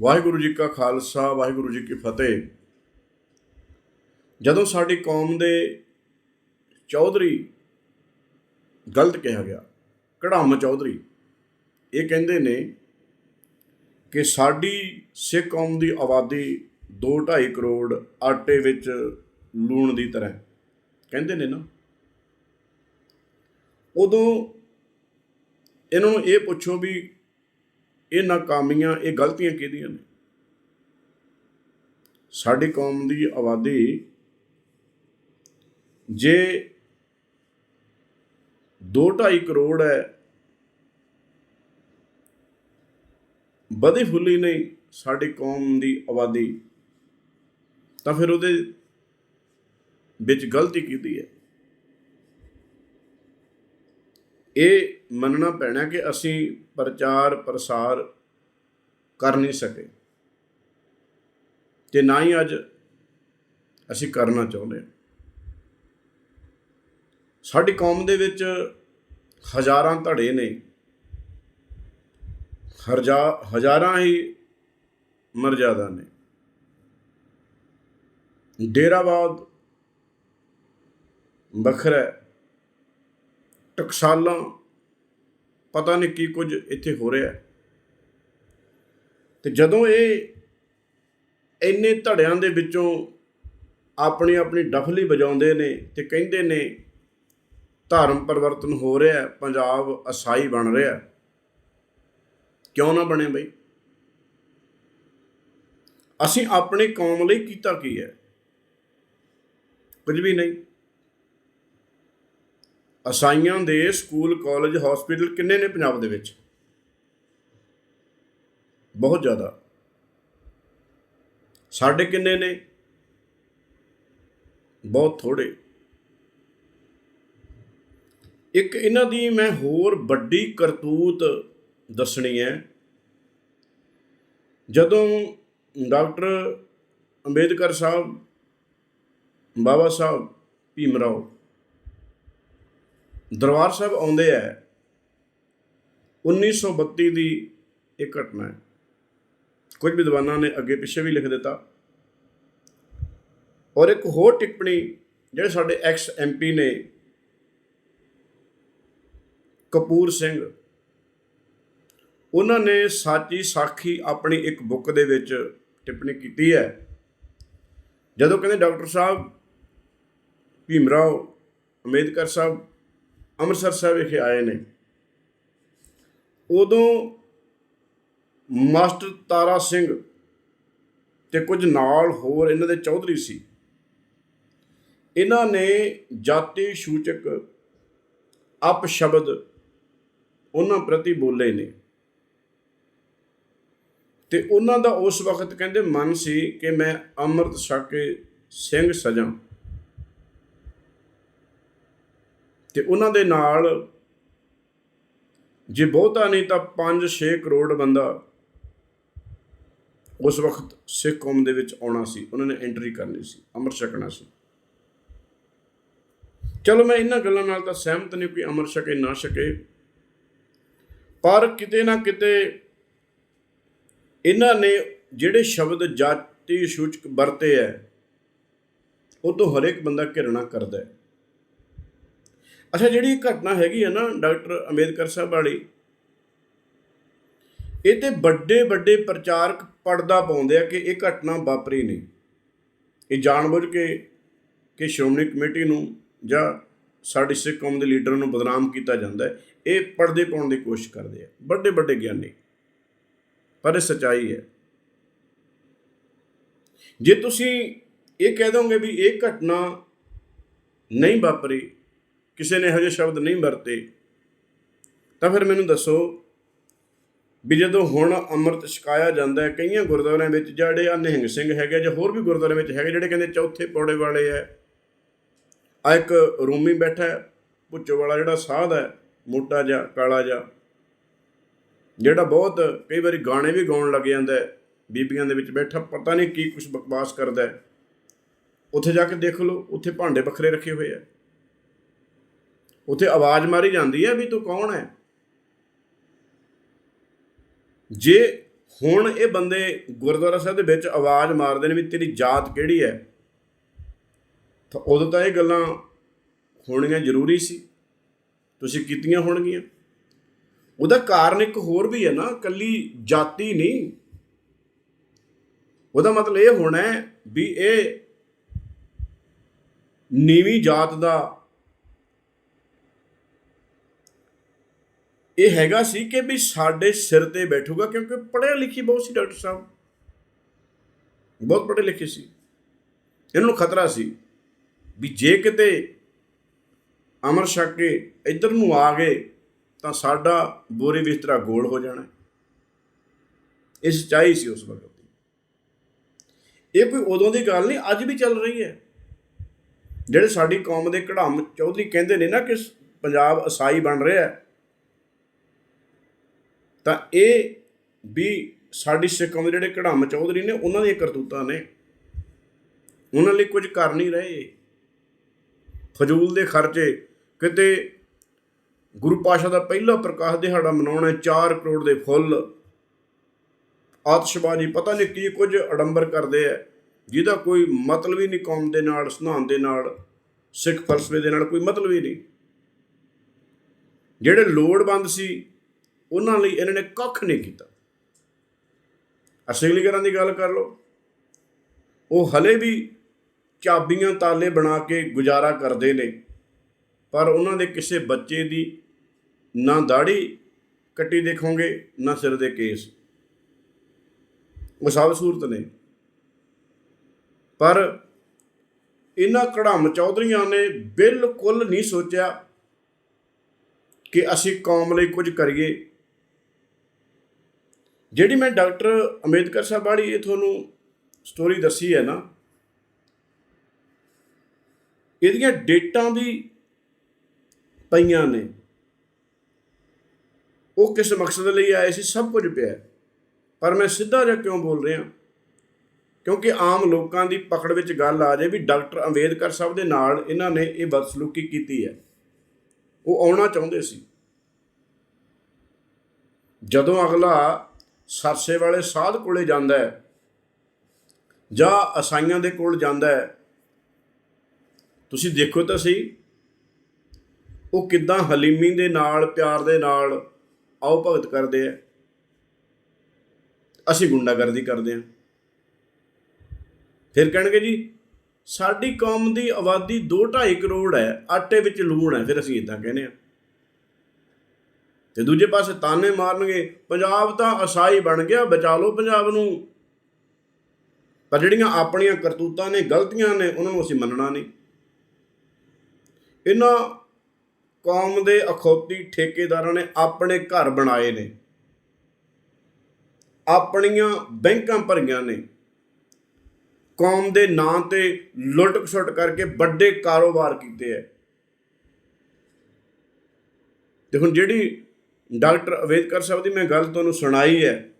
ਵਾਹਿਗੁਰੂ ਜੀ ਕਾ ਖਾਲਸਾ, ਵਾਹਿਗੁਰੂ ਜੀ ਕੀ ਫਤਿਹ। ਜਦੋਂ ਸਾਡੀ ਕੌਮ ਦੇ ਚੌਧਰੀ ਗਲਤ ਕਿਹਾ ਗਿਆ ਕੜਾਮ ਚੌਧਰੀ, ਇਹ ਕਹਿੰਦੇ ਨੇ ਕਿ ਸਾਡੀ ਸਿੱਖ ਕੌਮ ਦੀ ਆਬਾਦੀ 2.5 ਕਰੋੜ ਆਟੇ ਵਿੱਚ ਲੂਣ ਦੀ ਤਰ੍ਹਾਂ ਕਹਿੰਦੇ ਨੇ ਨਾ। ਉਦੋਂ ਇਹਨਾਂ ਨੂੰ ਇਹ ਪੁੱਛੋ ਵੀ ਇਹ ਨਾਕਾਮੀਆਂ ਇਹ ਗਲਤੀਆਂ ਕਿਹਦੀਆਂ ਨੇ? ਸਾਡੀ ਕੌਮ ਦੀ ਆਬਾਦੀ ਜੇ 2.5 ਕਰੋੜ ਹੈ, ਵਧੀ ਫੁੱਲੀ ਨਹੀਂ ਸਾਡੀ ਕੌਮ ਦੀ ਆਬਾਦੀ, ਤਾਂ ਫਿਰ ਉਹਦੇ ਵਿੱਚ ਗਲਤੀ ਕੀਤੀ ਹੈ? ਇਹ ਮੰਨਣਾ ਪੈਣਾ ਕਿ ਅਸੀਂ ਪ੍ਰਚਾਰ ਪ੍ਰਸਾਰ ਕਰ ਨਹੀਂ ਸਕੇ। ਤੇ ਨਾ ਹੀ ਅੱਜ ਅਸੀਂ ਕਰਨਾ ਚਾਹੁੰਦੇ ਹਾਂ। ਸਾਡੀ ਕੌਮ ਦੇ ਵਿੱਚ ਹਜ਼ਾਰਾਂ ਧੜੇ ਨੇ। ਹਰਜਾ, ਹਜ਼ਾਰਾਂ ਹੀ ਮਰਜ਼ਾਦਾ ਨੇ। ਡੇਰਾਬਾਦ ਵੱਖਰਾ ਟਕਸਾਲਾਂ, ਪਤਾ ਨਹੀਂ ਕੀ ਕੁਝ ਇੱਥੇ ਹੋ ਰਿਹਾ ਹੈ। ਤੇ ਜਦੋਂ ਇਹ ਇੰਨੇ ਧੜਿਆਂ ਦੇ ਵਿੱਚੋਂ ਆਪਣੀ ਆਪਣੀ ਡਫਲੀ ਵਜਾਉਂਦੇ ਨੇ ਤੇ ਕਹਿੰਦੇ ਨੇ, ਧਰਮ ਪਰਿਵਰਤਨ ਹੋ ਰਿਹਾ ਪੰਜਾਬ ਅਸਾਈ ਬਣ ਰਿਹਾ ਕਿਉਂ ਨਾ ਬਣੇ ਬਈ? ਅਸੀਂ ਆਪਣੀ ਕੌਮ ਲਈ ਕੀਤਾ ਕੀ ਹੈ? ਕੁਝ ਵੀ ਨਹੀਂ। ਅਸਾਈਆਂ ਦੇ ਸਕੂਲ, ਕਾਲਜ ਹਸਪੀਟਲ ਕਿੰਨੇ ਨੇ ਪੰਜਾਬ ਦੇ ਵਿੱਚ? ਬਹੁਤ ਜ਼ਿਆਦਾ। ਸਾਡੇ ਕਿੰਨੇ ਨੇ? ਬਹੁਤ ਥੋੜੇ ਇੱਕ ਇਹਨਾਂ ਦੀ ਮੈਂ ਹੋਰ ਵੱਡੀ ਕਰਤੂਤ ਦੱਸਣੀ ਹੈ। ਜਦੋਂ ਡਾਕਟਰ ਅੰਬੇਦਕਰ ਸਾਹਿਬ, ਬਾਬਾ ਸਾਹਿਬ ਭੀਮਰਾਓ ਦਰਬਾਰ ਸਾਹਿਬ ਆਉਂਦੇ ਆ। 1932 ਦੀ ਇਹ ਘਟਨਾ ਹੈ। ਕੁਝ ਵਿਦਵਾਨਾਂ ਨੇ ਅੱਗੇ ਪਿੱਛੇ ਵੀ ਲਿਖ ਦਿੱਤਾ। ਔਰ ਇੱਕ ਹੋਰ ਟਿੱਪਣੀ ਜਿਹੜੇ ਸਾਡੇ ਐਕਸ ਐਮਪੀ ਨੇ, ਕਪੂਰ ਸਿੰਘ, ਉਹਨਾਂ ਨੇ ਸਾਚੀ ਸਾਖੀ ਆਪਣੀ ਇੱਕ ਬੁੱਕ ਦੇ ਵਿੱਚ ਟਿੱਪਣੀ ਕੀਤੀ ਹੈ। ਜਦੋਂ ਕਹਿੰਦੇ ਡਾਕਟਰ ਸਾਹਿਬ ਭੀਮਰਾਓ ਅੰਬੇਦਕਰ ਸਾਹਿਬ ਅੰਮ੍ਰਿਤਸਰ ਸਾਹਿਬ ਵਿਖੇ ਆਏ ਨੇ। ਉਦੋਂ ਮਾਸਟਰ ਤਾਰਾ ਸਿੰਘ ਤੇ ਕੁਝ ਨਾਲ ਹੋਰ ਇਹਨਾਂ ਦੇ ਚੌਧਰੀ ਸੀ। ਇਹਨਾਂ ਨੇ ਜਾਤੀ ਸੂਚਕ ਅਪ ਸ਼ਬਦ ਉਹਨਾਂ ਪ੍ਰਤੀ ਬੋਲੇ ਨੇ। ਤੇ ਉਹਨਾਂ ਦਾ ਉਸ ਵਕਤ ਕਹਿੰਦੇ ਮਨ ਸੀ ਕਿ ਮੈਂ ਅੰਮ੍ਰਿਤ ਛਕ ਕੇ ਸਿੰਘ ਸਜਾਂ। ਤੇ ਉਹਨਾਂ ਦੇ ਨਾਲ ਜੇ ਬਹੁਤਾ ਨਹੀਂ ਤਾਂ 5-6 ਕਰੋੜ ਬੰਦਾ ਉਸ ਵਕਤ ਸਿੱਖ ਕੌਮ ਦੇ ਵਿੱਚ ਆਉਣਾ ਸੀ। ਉਹਨਾਂ ਨੇ ਐਂਟਰੀ ਕਰਨੀ ਸੀ ਅੰਮ੍ਰਿਤ ਛਕਣਾ ਸੀ। ਚਲੋ ਮੈਂ ਇਹਨਾਂ ਗੱਲਾਂ ਨਾਲ ਤਾਂ ਸਹਿਮਤ ਨਹੀਂ ਕਿ ਅੰਮ੍ਰਿਤ ਛਕੇ, ਨਾ ਛਕੇ। ਪਰ ਕਿਤੇ ਨਾ ਕਿਤੇ ਇਹਨਾਂ ਨੇ ਜਿਹੜੇ ਸ਼ਬਦ ਜਾਤੀ ਸੂਚਕ ਵਰਤੇ ਹੈ, ਉਹ ਤੋਂ ਹਰੇਕ ਬੰਦਾ ਘਿਰਣਾ ਕਰਦਾ ਹੈ। ਅੱਛਾ, ਜਿਹੜੀ ਇਹ ਘਟਨਾ ਹੈਗੀ ਹੈ ਨਾ ਡਾਕਟਰ ਅੰਬੇਦਕਰ ਸਾਹਿਬ ਵਾਲੀ, ਇਹ ਤੇ ਵੱਡੇ ਵੱਡੇ ਪ੍ਰਚਾਰਕ ਪਰਦਾ ਪਾਉਂਦੇ ਆ ਕਿ ਇਹ ਘਟਨਾ ਵਾਪਰੀ ਨਹੀਂ। ਇਹ ਜਾਣਬੁੱਝ ਕੇ ਕਿ ਸ਼੍ਰੋਮਣੀ ਕਮੇਟੀ ਨੂੰ ਜਾਂ ਸਾਡੀ ਸਿੱਖ ਕੌਮ ਦੇ ਲੀਡਰਾਂ ਨੂੰ ਬਦਨਾਮ ਕੀਤਾ ਜਾਂਦਾ ਹੈ, ਇਹ ਪਰਦੇ ਪਾਉਣ ਦੀ ਕੋਸ਼ਿਸ਼ ਕਰਦੇ ਆ। ਵੱਡੇ ਵੱਡੇ ਗਿਆਨੀ। ਪਰ ਇਹ ਸਚਾਈ ਹੈ। ਜੇ ਤੁਸੀਂ ਇਹ ਕਹਿ ਦੋਗੇ ਵੀ ਇਹ ਘਟਨਾ ਨਹੀਂ ਵਾਪਰੀ ਕਿਸੇ ਨੇ ਇਹੋ ਜਿਹੇ ਸ਼ਬਦ ਨਹੀਂ ਵਰਤੇ, ਤਾਂ ਫਿਰ ਮੈਨੂੰ ਦੱਸੋ ਵੀ ਜਦੋਂ ਹੁਣ ਅੰਮ੍ਰਿਤ ਛਕਾਇਆ ਜਾਂਦਾ ਹੈ, ਕਈਆਂ ਗੁਰਦੁਆਰਿਆਂ ਵਿੱਚ ਜਿਹੜੇ ਆ ਨਿਹੰਗ ਸਿੰਘ ਹੈਗੇ ਜਾਂ ਹੋਰ ਵੀ ਗੁਰਦੁਆਰਿਆਂ ਵਿੱਚ ਹੈਗੇ, ਜਿਹੜੇ ਕਹਿੰਦੇ ਚੌਥੇ ਪੌੜੇ ਵਾਲੇ ਆ ਆ ਇੱਕ ਰੂਮੀ ਬੈਠਾ ਹੈ ਪੁੱਚੋ ਵਾਲਾ ਜਿਹੜਾ ਸਾਧ ਹੈ, ਮੋਟਾ ਜਿਹਾ, ਕਾਲਾ ਜਿਹਾ, ਜਿਹੜਾ ਬਹੁਤ ਕਈ ਵਾਰੀ ਗਾਣੇ ਵੀ ਗਾਉਣ ਲੱਗ ਜਾਂਦਾ ਹੈ, ਬੀਬੀਆਂ ਦੇ ਵਿੱਚ ਬੈਠਾ, ਪਤਾ ਨਹੀਂ ਕੀ ਕੁਝ ਬਕਵਾਸ ਕਰਦਾ ਹੈ। ਉੱਥੇ ਜਾ ਕੇ ਦੇਖ ਲਓ, ਉੱਥੇ ਭਾਂਡੇ ਵੱਖਰੇ ਰੱਖੇ ਹੋਏ ਆ। ਉੱਥੇ ਆਵਾਜ਼ ਮਾਰੀ ਜਾਂਦੀ ਹੈ ਵੀ ਤੂੰ ਕੌਣ ਹੈ? ਜੇ ਹੁਣ ਇਹ ਬੰਦੇ ਗੁਰਦੁਆਰਾ ਸਾਹਿਬ ਦੇ ਵਿੱਚ ਆਵਾਜ਼ ਮਾਰਦੇ ਨੇ ਵੀ ਤੇਰੀ ਜਾਤ ਕਿਹੜੀ ਹੈ, ਤਾਂ ਉਦੋਂ ਤਾਂ ਇਹ ਗੱਲਾਂ ਹੋਣੀਆਂ ਜ਼ਰੂਰੀ ਸੀ। ਤੁਸੀਂ ਕੀਤੀਆਂ ਹੋਣਗੀਆਂ। ਉਹਦਾ ਕਾਰਨ ਇੱਕ ਹੋਰ ਵੀ ਹੈ ਨਾ ਕੱਲੀ ਜਾਤੀ ਨਹੀਂ। ਉਹਦਾ ਮਤਲਬ ਇਹ ਹੋਣਾ ਵੀ ਇਹ ਨੀਵੀਂ ਜਾਤ ਦਾ ਇਹ ਹੈਗਾ ਸੀ ਕਿ ਵੀ ਸਾਡੇ ਸਿਰ ਤੇ ਬੈਠੂਗਾ ਕਿਉਂਕਿ ਪੜ੍ਹਿਆ ਲਿਖੀ ਬਹੁਤ ਸੀ ਡਾਕਟਰ ਸਾਹਿਬ। ਬਹੁਤ ਪੜ੍ਹੇ ਲਿਖੇ ਸੀ। ਇਹਨਾਂ ਨੂੰ ਖਤਰਾ ਸੀ ਵੀ ਜੇ ਕਿਤੇ ਅਮਰ ਛਕ ਕੇ ਇੱਧਰ ਨੂੰ ਆ ਗਏ ਤਾਂ ਸਾਡਾ ਬੋਰੇ ਬਿਸਤਰਾ ਗੋਲ ਹੋ ਜਾਣਾ। ਇਹ ਸੱਚਾਈ ਸੀ ਉਸ ਵਕਤ ਦੀ। ਇਹ ਕੋਈ ਉਦੋਂ ਦੀ ਗੱਲ ਨਹੀਂ, ਅੱਜ ਵੀ ਚੱਲ ਰਹੀ ਹੈ। ਜਿਹੜੇ ਸਾਡੀ ਕੌਮ ਦੇ ਕਢਾਮ ਚੌਧਰੀ ਕਹਿੰਦੇ ਨੇ ਨਾ ਕਿ ਪੰਜਾਬ ਅਸਾਈ ਬਣ ਰਿਹਾ ਹੈ ਤਾਂ ਇਹ ਵੀ ਸਾਡੀ ਸਿੱਖਾਂ ਦੇ ਜਿਹੜੇ ਕਢਾਮ ਚੌਧਰੀ ਨੇ, ਉਹਨਾਂ ਦੀਆਂ ਕਰਤੂਤਾਂ ਨੇ। ਉਹਨਾਂ ਲਈ ਕੁਝ ਕਰ ਨਹੀਂ ਰਹੇ। ਫਜ਼ੂਲ ਦੇ ਖਰਚੇ ਕਿਤੇ ਗੁਰੂ ਪਾਸ਼ਾ ਦਾ ਪਹਿਲਾ ਪ੍ਰਕਾਸ਼ ਦਿਹਾੜਾ ਮਨਾਉਣਾ 4 ਕਰੋੜ ਦੇ ਫੁੱਲ। ਆਤਸ਼ਬਾਜ਼ੀ, ਪਤਾ ਨਹੀਂ ਕੀ ਕੁਝ ਅਡੰਬਰ ਕਰਦੇ ਆ। ਜਿਹਦਾ ਕੋਈ ਮਤਲਬ ਹੀ ਨਹੀਂ ਕੌਮ ਦੇ ਨਾਲ, ਸਿਧਾਂਤ ਦੇ ਨਾਲ, ਸਿੱਖ ਫਲਸਫੇ ਦੇ ਨਾਲ ਕੋਈ ਮਤਲਬ ਹੀ ਨਹੀਂ। ਜਿਹੜੇ ਲੋੜਵੰਦ ਸੀ ਉਹਨਾਂ ਲਈ ਇਹਨਾਂ ਨੇ ਕੱਖ ਨਹੀਂ ਕੀਤਾ। ਅਸਲੀਕਰਨ ਦੀ ਗੱਲ ਕਰ ਲਓ। ਉਹ ਹਲੇ ਵੀ ਚਾਬੀਆਂ ਤਾਲੇ ਬਣਾ ਕੇ ਗੁਜ਼ਾਰਾ ਕਰਦੇ ਨੇ, ਪਰ ਉਹਨਾਂ ਦੇ ਕਿਸੇ ਬੱਚੇ ਦੀ ਨਾ ਦਾੜੀ ਕੱਟੀ ਦੇਖੋਗੇ, ਨਾ ਸਿਰ ਦੇ ਕੇਸ। ਉਹ ਸਭ ਸੂਰਤ ਨੇ। ਪਰ ਇਹਨਾਂ ਕੜਾਮ ਚੌਧਰੀਆਂ ਨੇ ਬਿਲਕੁਲ ਨਹੀਂ ਸੋਚਿਆ ਕਿ ਅਸੀਂ ਕੌਮ ਲਈ ਕੁਝ ਕਰੀਏ। ਜਿਹੜੀ ਮੈਂ ਡਾਕਟਰ ਅੰਬੇਦਕਰ ਸਾਹਿਬ ਵਾਲੀ ਇਹ ਤੁਹਾਨੂੰ ਸਟੋਰੀ ਦੱਸੀ ਹੈ ਨਾ, ਇਹਦੀਆਂ ਡੇਟਾਂ ਵੀ ਪਈਆਂ ਨੇ। ਉਹ ਕਿਸ ਮਕਸਦ ਲਈ ਆਏ ਸੀ? ਸਭ ਕੁਝ ਪਿਆ ਪਰ ਮੈਂ ਸਿੱਧਾ ਜਿਹਾ ਕਿਉਂ ਬੋਲ ਰਿਹਾ? ਕਿਉਂਕਿ ਆਮ ਲੋਕਾਂ ਦੀ ਪਕੜ ਵਿੱਚ ਗੱਲ ਆ ਜਾਏ ਵੀ ਡਾਕਟਰ ਅੰਬੇਦਕਰ ਸਾਹਿਬ ਦੇ ਨਾਲ ਇਹਨਾਂ ਨੇ ਇਹ ਬਦਸਲੂਕੀ ਕੀਤੀ ਹੈ। ਉਹ ਆਉਣਾ ਚਾਹੁੰਦੇ ਸੀ। ਜਦੋਂ ਅਗਲਾ ਸਰਸੇ ਵਾਲੇ ਸਾਧ ਕੋਲੇ ਜਾਂਦਾ ਹੈ ਜਾਂ ਅਸਾਈਆਂ ਦੇ ਕੋਲ ਜਾਂਦਾ ਹੈ। ਤੁਸੀਂ ਦੇਖੋ ਤਾਂ ਸਹੀ, ਉਹ ਕਿਦਾਂ ਹਲੀਮੀ ਦੇ ਨਾਲ, ਪਿਆਰ ਦੇ ਨਾਲ ਆਓ ਭਗਤ ਕਰਦੇ ਆ। ਅਸੀਂ ਗੁੰਡਾਗਰਦੀ ਕਰਦੇ ਆ। ਫਿਰ ਕਹਿਣਗੇ ਜੀ, ਸਾਡੀ ਕੌਮ ਦੀ ਆਬਾਦੀ 2.5 ਕਰੋੜ ਹੈ, ਆਟੇ ਵਿੱਚ ਲੂਣ ਹੈ, ਫਿਰ ਅਸੀਂ ਇਦਾਂ ਕਹਿੰਦੇ ਆ। ਤੇ ਦੂਜੇ ਪਾਸੇ ਤਾਨੇ ਮਾਰਨਗੇ, ਪੰਜਾਬ ਤਾਂ ਅਸਾਈ ਬਣ ਗਿਆ, ਬਚਾ ਲਓ ਪੰਜਾਬ ਨੂੰ। ਪਰ ਜਿਹੜੀਆਂ ਆਪਣੀਆਂ ਕਰਤੂਤਾਂ ਨੇ, ਗਲਤੀਆਂ ਨੇ, ਉਹਨਾਂ ਨੂੰ ਅਸੀਂ ਮੰਨਣਾ ਨਹੀਂ। ਇਹਨਾਂ ਕੌਮ ਦੇ ਅਖੌਤੀ ਠੇਕੇਦਾਰਾਂ ਨੇ ਆਪਣੇ ਘਰ ਬਣਾਏ ਨੇ। ਆਪਣੀਆਂ ਬੈਂਕਾਂ ਭਰੀਆਂ ਨੇ। ਕੌਮ ਦੇ ਨਾਂ ਤੇ ਲੁੱਟ ਖਸੁੱਟ ਕਰਕੇ ਵੱਡੇ ਕਾਰੋਬਾਰ ਕੀਤੇ ਐ। ਤੇ ਹੁਣ ਜਿਹੜੀ ਡਾਕਟਰ ਅਵੇਦਕਰ ਸਾਹਿਬ ਦੀ ਮੈਂ ਗੱਲ ਤੁਹਾਨੂੰ ਸੁਣਾਈ ਹੈ।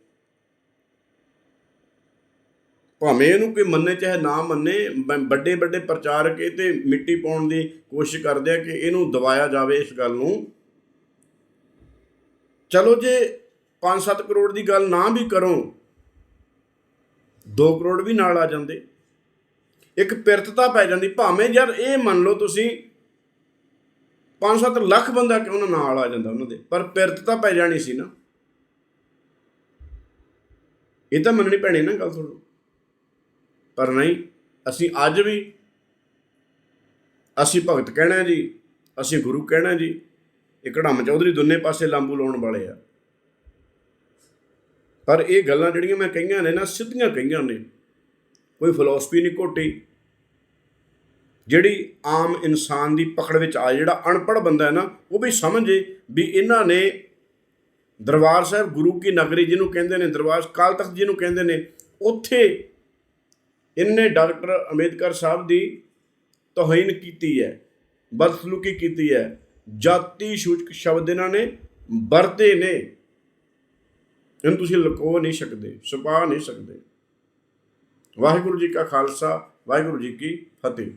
ਭਾਵੇਂ ਇਹਨੂੰ ਕੋਈ ਮੰਨੇ, ਚਾਹੇ ਨਾ ਮੰਨੇ ਵੱਡੇ ਵੱਡੇ ਪ੍ਰਚਾਰਕ ਇਹ ਤੇ ਮਿੱਟੀ ਪਾਉਣ ਦੀ ਕੋਸ਼ਿਸ਼ ਕਰਦੇ ਆ ਕਿ ਇਹਨੂੰ ਦਬਾਇਆ ਜਾਵੇ ਇਸ ਗੱਲ ਨੂੰ। ਚਲੋ ਜੇ 5-7 ਕਰੋੜ ਦੀ ਗੱਲ ਨਾ ਵੀ ਕਰੋ 2 ਕਰੋੜ ਵੀ ਨਾਲ ਆ ਜਾਂਦੇ। ਇੱਕ ਪਿਰਤਤਾ ਪੈ ਜਾਂਦੀ। ਭਾਵੇਂ ਯਾਰ ਇਹ ਮੰਨ ਲਓ ਤੁਸੀਂ 5-7 ਲੱਖ ਬੰਦਾ ਕਿਉਂ ਨਾ ਨਾਲ ਆ ਜਾਂਦਾ ਉਹਨਾਂ ਦੇ? ਪਰ ਪਿਰਤ ਤਾਂ ਪੈ ਜਾਣੀ ਸੀ ਨਾ। ਇਹ ਤਾਂ ਮੰਨਣੀ ਪੈਣੀ ਨਾ ਗੱਲ ਤੁਹਾਨੂੰ। ਪਰ ਨਹੀਂ, ਅਸੀਂ ਅੱਜ ਵੀ ਅਸੀਂ ਭਗਤ ਕਹਿਣਾ ਜੀ, ਅਸੀਂ ਗੁਰੂ ਕਹਿਣਾ ਜੀ, ਇਹ ਕੜਮ ਚੌਧਰੀ ਦੋਨੇ ਪਾਸੇ ਲਾਂਬੂ ਲਾਉਣ ਵਾਲੇ ਆ। ਪਰ ਇਹ ਗੱਲਾਂ ਜਿਹੜੀਆਂ ਮੈਂ ਕਹੀਆਂ ਨੇ ਨਾ, ਸਿੱਧੀਆਂ ਕਹੀਆਂ ਨੇ, ਕੋਈ ਫਿਲਾਸਫੀ ਨਹੀਂ ਘੋਟੀ। ਜਿਹੜੀ ਆਮ ਇਨਸਾਨ ਦੀ ਪਕੜ ਵਿੱਚ ਆ, ਜਿਹੜਾ ਅਨਪੜ੍ਹ ਬੰਦਾ ਹੈ ਨਾ, ਉਹ ਵੀ ਸਮਝੇ ਵੀ ਇਹਨਾਂ ਨੇ ਦਰਬਾਰ ਸਾਹਿਬ ਗੁਰੂ ਕੀ ਨਗਰੀ ਜਿਹਨੂੰ ਕਹਿੰਦੇ ਨੇ, ਦਰਬਾਰ ਕਾਲ ਤਖਤ ਜਿਹਨੂੰ ਕਹਿੰਦੇ ਨੇ, ਉੱਥੇ ਇਹਨੇ ਡਾਕਟਰ ਅੰਬੇਦਕਰ ਸਾਹਿਬ ਦੀ ਤੋਹੀਨ ਕੀਤੀ ਹੈ, ਬਦਸਲੂਕੀ ਕੀਤੀ ਹੈ, ਜਾਤੀ ਸੂਚਕ ਸ਼ਬਦ ਇਹਨਾਂ ਨੇ ਵਰਤੇ ਨੇ। ਇਹਨੂੰ ਤੁਸੀਂ ਲੁਕੋ ਨਹੀਂ ਸਕਦੇ, ਛੁਪਾ ਨਹੀਂ ਸਕਦੇ। ਵਾਹਿਗੁਰੂ ਜੀ ਕਾ ਖਾਲਸਾ, ਵਾਹਿਗੁਰੂ ਜੀ ਕੀ ਫਤਿਹ।